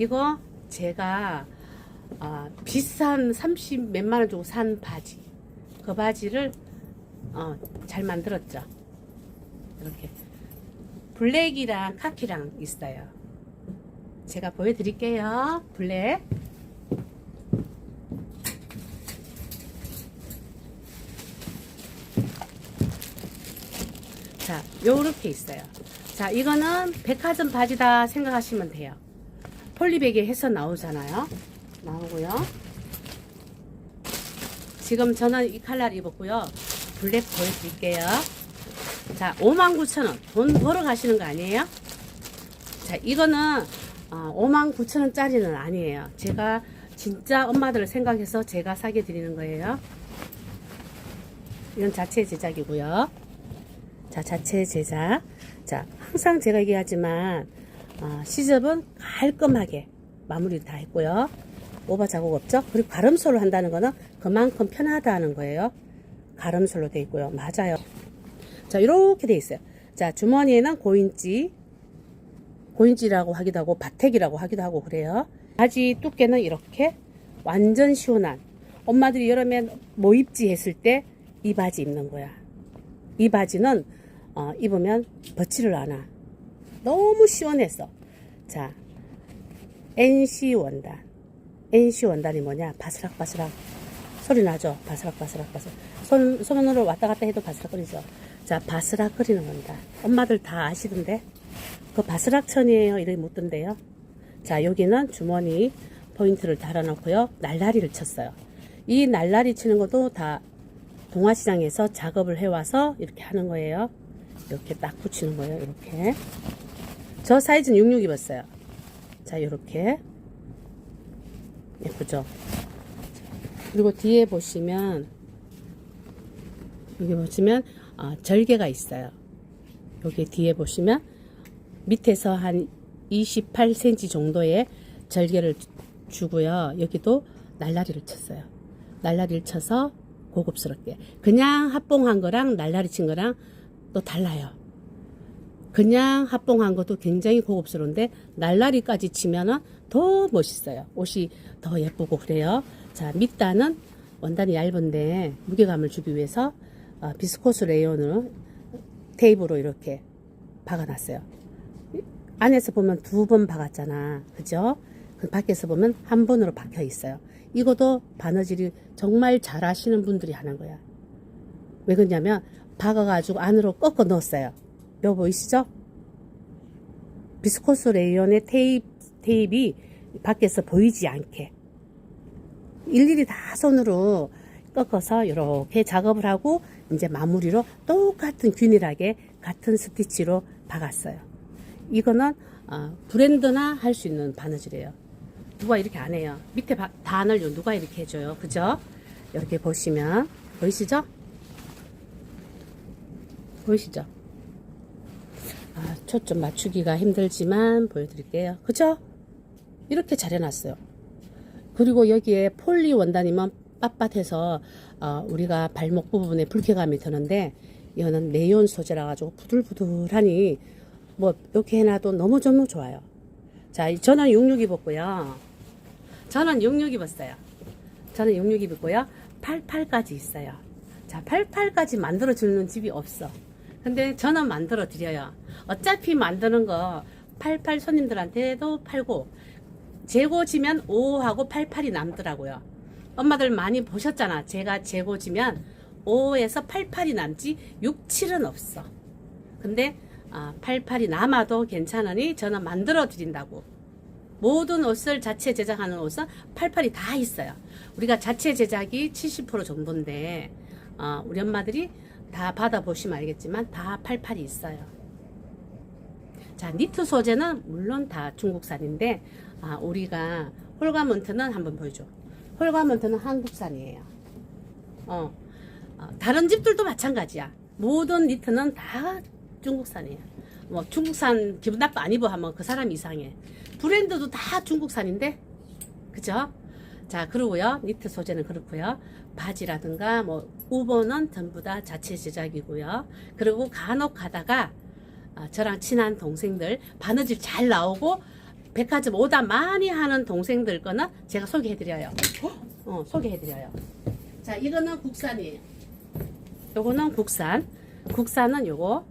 이거 제가 아, 비싼 30 몇만 원 주고 산 바지. 그 바지를 어, 잘 만들었죠. 이렇게 블랙이랑 카키랑 있어요. 제가 보여드릴게요. 블랙. 자, 요렇게 있어요. 자, 이거는 백화점 바지다 생각하시면 돼요. 폴리백에 해서 나오잖아요. 나오고요. 지금 저는 이 칼라를 입었고요. 블랙 보여드릴게요. 자, 59,000원. 돈 벌어 가시는 거 아니에요? 자, 이거는 어, 59,000원짜리는 아니에요. 제가 진짜 엄마들을 생각해서 제가 사게 드리는 거예요. 이건 자체 제작이고요. 자, 자체 제작. 자, 항상 제가 얘기하지만, 어, 시접은 깔끔하게 마무리 다 했고요. 오버 자국 없죠? 그리고 가름솔로 한다는 거는 그만큼 편하다는 거예요. 가름솔로 돼 있고요. 맞아요. 자, 이렇게 돼 있어요. 자, 주머니에는 고인지, 고인지라고 하기도 하고, 바택이라고 하기도 하고 그래요. 바지 두께는 이렇게 완전 시원한. 엄마들이 여름에 뭐 입지 했을 때 이 바지 입는 거야. 이 바지는 어, 입으면 벗지를 않아. 너무 시원해서. 자, NC 원단. NC 원단이 뭐냐? 바스락바스락. 소리 나죠? 바스락바스락 바스락. 손, 손으로 왔다 갔다 해도 바스락거리죠? 자, 바스락거리는 원단. 엄마들 다 아시던데? 그 바스락천이에요. 이렇게 묻던데요. 자, 여기는 주머니 포인트를 달아놓고요. 날라리를 쳤어요. 이 날라리 치는 것도 다 동아시장에서 작업을 해와서 이렇게 하는 거예요. 이렇게 딱 붙이는 거예요. 이렇게. 저 사이즈는 66 입었어요. 자, 이렇게. 예쁘죠? 그리고 뒤에 보시면, 여기 보시면, 아, 절개가 있어요. 여기 뒤에 보시면, 밑에서 한 28cm 정도의 절개를 주고요. 여기도 날라리를 쳤어요. 날라리를 쳐서 고급스럽게. 그냥 합봉한 거랑 날라리 친 거랑 또 달라요. 그냥 합봉한 것도 굉장히 고급스러운데 날라리까지 치면은 더 멋있어요. 옷이 더 예쁘고 그래요. 자, 밑단은 원단이 얇은데 무게감을 주기 위해서 어, 비스코스 레이온으로 테이프로 이렇게 박아놨어요. 안에서 보면 두 번 박았잖아. 그죠? 그 밖에서 보면 한 번으로 박혀 있어요. 이것도 바느질이 정말 잘 하시는 분들이 하는 거야. 왜 그러냐면 박아가지고 안으로 꺾어 넣었어요. 여 보이시죠? 비스코스 레이온의 테이프, 테이프이 밖에서 보이지 않게 일일이 다 손으로 꺾어서 이렇게 작업을 하고 이제 마무리로 똑같은 균일하게 같은 스티치로 박았어요. 이거는 어, 브랜드나 할 수 있는 바느질이에요. 누가 이렇게 안 해요. 밑에 바, 단을 누가 이렇게 해줘요. 그죠? 이렇게 보시면 보이시죠? 보이시죠? 아, 초점 맞추기가 힘들지만 보여드릴게요. 그죠? 이렇게 잘 해놨어요. 그리고 여기에 폴리 원단이면 빳빳해서 어, 우리가 발목 부분에 불쾌감이 드는데 이거는 네온 소재라 가지고 부들부들하니 뭐 이렇게 해놔도 너무 너무 좋아요. 자, 저는 66 입었고요. 저는 66 입었어요. 저는 66 입었고요. 88까지 있어요. 자, 88까지 만들어 주는 집이 없어. 근데 저는 만들어 드려요. 어차피 만드는 거 88 손님들한테도 팔고 재고 지면 5하고 88이 남더라고요. 엄마들 많이 보셨잖아. 제가 재고 지면 5에서 88이 남지 6, 7은 없어. 근데 아, 88이 남아도 괜찮으니 저는 만들어 드린다고. 모든 옷을 자체 제작하는 옷은 88이 다 있어요. 우리가 자체 제작이 70% 정도인데 어, 우리 엄마들이 다 받아보시면 알겠지만 다 88이 있어요. 자, 니트 소재는 물론 다 중국산인데 아, 우리가 홀가먼트는 한번 보여줘. 홀가먼트는 한국산이에요. 어, 어, 다른 집들도 마찬가지야. 모든 니트는 다 중국산이에요. 뭐 중국산 기분 나빠 안 입어 하면 그 사람 이상해. 브랜드도 다 중국산인데, 그죠? 자, 그러고요. 니트 소재는 그렇고요. 바지라든가 뭐 우버는 전부 다 자체 제작이고요. 그리고 간혹 가다가 아, 저랑 친한 동생들 바느질 잘 나오고 백화점 오다 많이 하는 동생들 거는 제가 소개해드려요. 어, 소개해드려요. 자, 이거는 국산이에요. 요거는 국산. 국산은 요거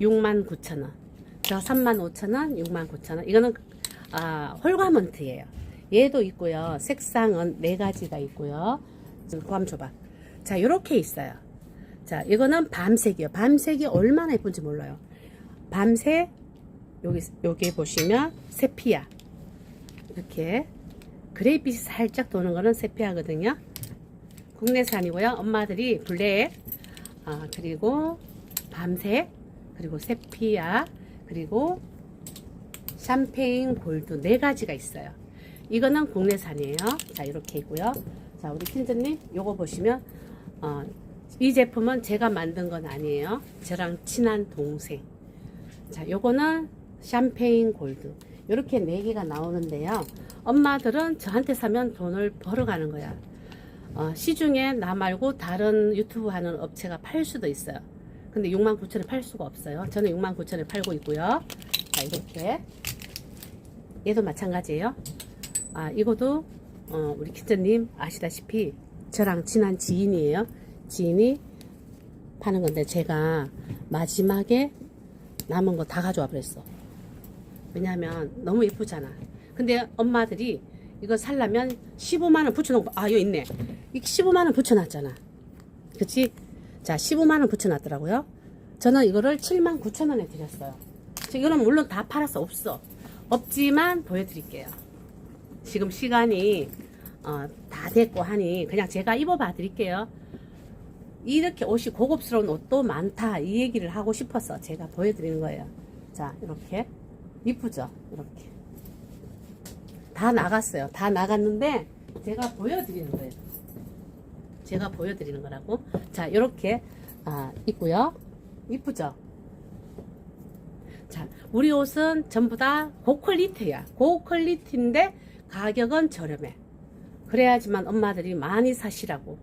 69,000원. 저 35,000원, 69,000원. 이거는 아, 홀가먼트예요. 얘도 있고요. 색상은 네 가지가 있고요. 한번 줘봐. 자, 요렇게 있어요. 자, 이거는 밤색이요. 밤색이 얼마나 예쁜지 몰라요. 밤색 여기 여기 보시면 세피야. 이렇게 그레이빛이 살짝 도는 거는 세피하거든요. 국내산이고요. 엄마들이 블랙, 아, 그리고 밤색, 그리고 세피야, 그리고 샴페인 골드 네 가지가 있어요. 이거는 국내산이에요. 자, 이렇게 있고요. 자, 우리 킨즈님, 요거 보시면, 어, 이 제품은 제가 만든 건 아니에요. 저랑 친한 동생. 자, 요거는 샴페인 골드. 이렇게 네 개가 나오는데요. 엄마들은 저한테 사면 돈을 벌어가는 거야. 어, 시중에 나 말고 다른 유튜브 하는 업체가 팔 수도 있어요. 근데 69,000에 팔 수가 없어요. 저는 69,000에 팔고 있고요. 자, 이렇게. 얘도 마찬가지예요. 아, 이것도 어, 우리 키즈님 아시다시피 저랑 친한 지인이에요. 지인이 파는 건데 제가 마지막에 남은 거 다 가져와 버렸어. 왜냐하면 너무 예쁘잖아. 근데 엄마들이 이거 살려면 15만원 붙여놓고, 아, 여기 있네. 이 15만원 붙여놨잖아. 그치? 자, 15만원 붙여놨더라고요. 저는 이거를 7만 9천원에 드렸어요. 이거는 물론 다 팔았어. 없어. 없지만 보여드릴게요. 지금 시간이, 어, 다 됐고 하니 그냥 제가 입어봐 드릴게요. 이렇게 옷이 고급스러운 옷도 많다. 이 얘기를 하고 싶어서 제가 보여드리는 거예요. 자, 이렇게. 이쁘죠? 이렇게. 다 나갔어요. 다 나갔는데 제가 보여드리는 거예요. 제가 보여드리는 거라고. 자, 이렇게 아, 있고요. 이쁘죠? 자, 우리 옷은 전부 다 고퀄리티야. 고퀄리티인데 가격은 저렴해. 그래야지만 엄마들이 많이 사시라고.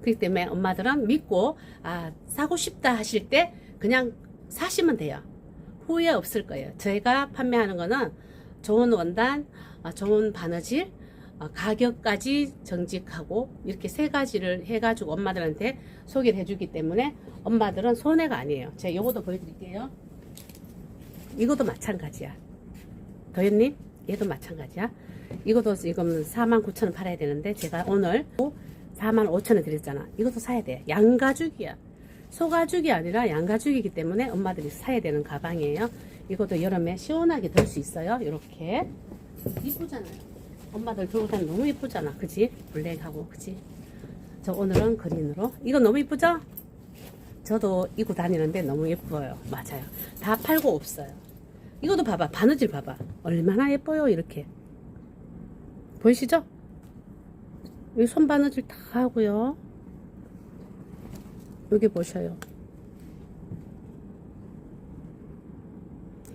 그렇기 때문에 엄마들은 믿고 아, 사고 싶다 하실 때 그냥 사시면 돼요. 후회 없을 거예요. 저희가 판매하는 거는 좋은 원단, 아, 좋은 바느질, 아, 가격까지 정직하고 이렇게 세 가지를 해가지고 엄마들한테 소개를 해주기 때문에 엄마들은 손해가 아니에요. 제가 요것도 보여드릴게요. 이것도 마찬가지야. 도현님, 얘도 마찬가지야. 이것도 지금 49,000원 팔아야 되는데 제가 오늘 45,000원 드렸잖아. 이것도 사야 돼. 양가죽이야. 소가죽이 아니라 양가죽이기 때문에 엄마들이 사야 되는 가방이에요. 이것도 여름에 시원하게 들 수 있어요. 이렇게. 이쁘잖아요. 엄마들 들고 다니면 너무 이쁘잖아. 그지? 블랙하고, 그지? 저 오늘은 그린으로. 이거 너무 이쁘죠? 저도 입고 다니는데 너무 예뻐요. 맞아요. 다 팔고 없어요. 이것도 봐봐. 바느질 봐봐. 얼마나 예뻐요. 이렇게. 보이시죠? 여기 손 바느질 다 하고요. 여기 보셔요.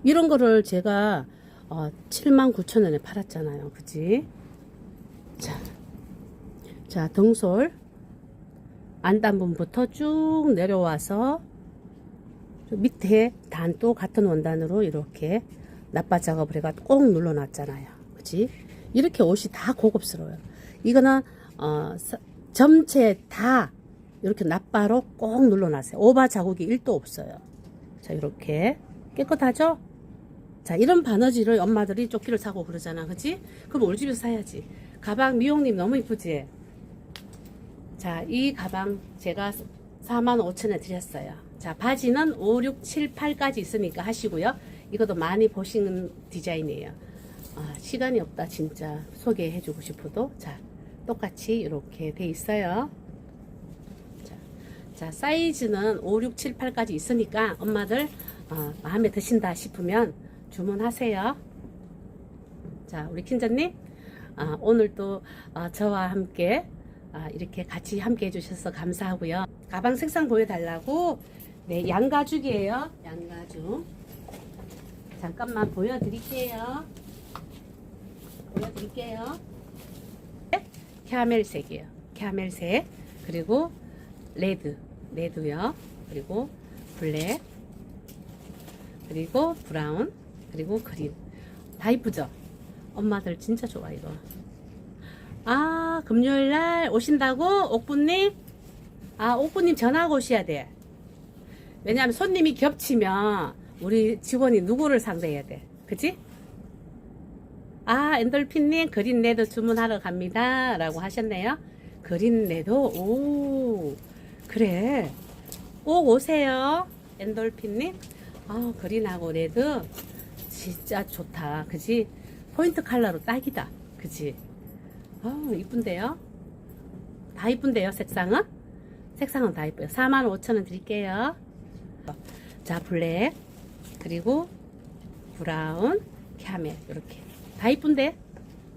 이런 거를 제가 어, 7만 9천 원에 팔았잖아요. 그지? 자, 자 등솔 안단분부터 쭉 내려와서 저 밑에 단도 같은 원단으로 이렇게 납바 작업을 해가 꼭 눌러 놨잖아요. 그지? 이렇게 옷이 다 고급스러워요. 이거는 어, 사- 전체 다 이렇게 납바로 꼭 눌러 놨어요. 오바 자국이 1도 없어요. 자, 이렇게 깨끗하죠? 자, 이런 바느질을 엄마들이 조끼를 사고 그러잖아. 그치? 그럼 우리 집에서 사야지. 가방 미용님 너무 이쁘지? 자, 이 가방 제가 45,000원 드렸어요. 자, 바지는 5, 6, 7, 8까지 있으니까 하시고요. 이것도 많이 보시는 디자인이에요. 아, 시간이 없다, 진짜. 소개해 주고 싶어도. 자, 똑같이 이렇게 돼 있어요. 자, 자, 사이즈는 5, 6, 7, 8까지 있으니까 엄마들 어, 마음에 드신다 싶으면 주문하세요. 자, 우리 킨자님, 아, 오늘 또 아, 저와 함께 아, 이렇게 같이 함께 해주셔서 감사하고요. 가방 색상 보여달라고 네, 양가죽이에요. 양가죽. 잠깐만 보여드릴게요. 보여드릴게요. 캐멜색이에요. 캐멜색. 그리고 레드. 레드요. 그리고 블랙. 그리고 브라운. 그리고 그린. 다 이쁘죠? 엄마들 진짜 좋아 이거. 아 금요일 날 오신다고 옥부님? 아 옥부님 전화하고 오셔야 돼. 왜냐하면 손님이 겹치면 우리 직원이 누구를 상대해야 돼. 그치? 아 엔돌핀님 그린레드 주문하러 갑니다. 라고 하셨네요. 그린레드 오 그래 꼭 오세요. 엔돌핀님. 아 그린하고 레드 진짜 좋다. 그지? 포인트 컬러로 딱이다. 그지? 아 이쁜데요? 다 이쁜데요 색상은? 색상은 다 이뻐요. 45,000원 드릴게요. 자 블랙 그리고 브라운 캐멜 이렇게. 다 이쁜데?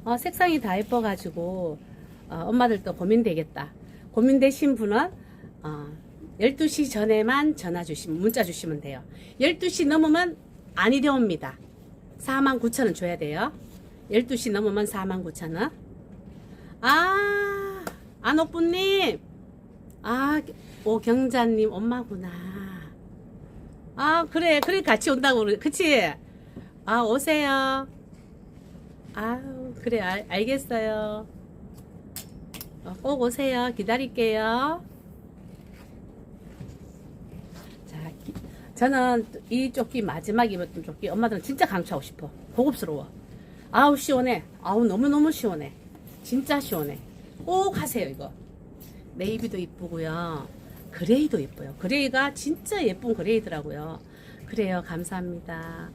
어, 색상이 다 이뻐가지고 어, 엄마들도 고민되겠다. 고민되신 분은 어, 12시 전에만 전화 주시면 문자 주시면 돼요. 12시 넘으면 안 이려옵니다. 49,000원 줘야 돼요. 12시 넘으면 49,000원 아 안옥부님. 아 오경자님 엄마구나 아 그래. 그래 같이 온다고 그치? 아 오세요. 아유 그래 알, 알겠어요. 어, 꼭 오세요. 기다릴게요. 자 기- 저는 이 조끼 마지막 입었던 조끼 엄마들은 진짜 강추하고 싶어. 고급스러워. 아우 시원해. 아우 너무너무 시원해. 진짜 시원해. 꼭 하세요 이거. 네이비도 이쁘고요. 그레이도 이뻐요. 그레이가 진짜 예쁜 그레이더라고요. 그래요. 감사합니다.